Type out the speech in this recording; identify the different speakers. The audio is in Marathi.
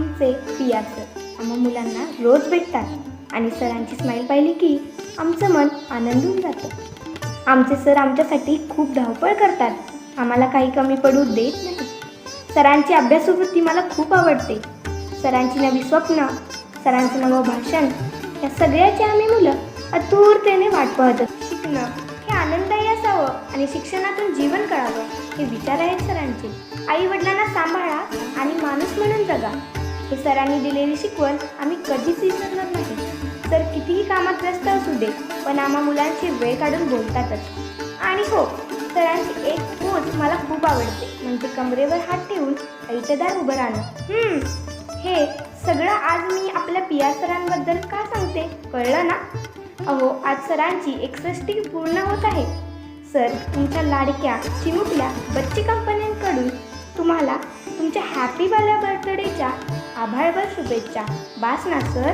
Speaker 1: आमचे पिया सर आम्हा मुलांना रोज भेटतात आणि सरांची स्माईल पाहिली की आमचं मन आनंदून जातं. आमचे सर आमच्यासाठी खूप धावपळ करतात. आम्हाला काही कमी पडू देत नाही सरांची अभ्यासवृत्ती मला खूप आवडते. सरांची नवी स्वप्न सरांचं नवं भाषण या सगळ्याची आम्ही मुलं अतुरतेने वाट पाहत शिकणं हे आनंददायी असावं आणि शिक्षणातून जीवन कळावं हे विचार आहेत सरांचे. आई वडिलांना सांभाळा आणि माणूस म्हणून जगा. हे सरांनी दिलेली शिकवण आम्ही कधीच विसरणार नाही. सर कितीही कामात व्यस्त असू दे पण आम्हा मुलांची वेळ काढून बोलतातच. आणि हो सरांची एक पोच मला खूप आवडते म्हणजे कमरेवर हात ठेवून ऐटदार उभं राहणं. हे सगळं आज मी आपल्या पिया सरांबद्दल का सांगते कळलं ना? अहो आज सरांची एकसष्टी पूर्ण होत आहे. सर तुमच्या लाडक्या चिमुकल्या बच्ची कंपन्यांकडून तुम्हाला तुमच्या हॅपीवाल्या बर्थडेच्या आभाळभर शुभेच्छा. बास ना सर.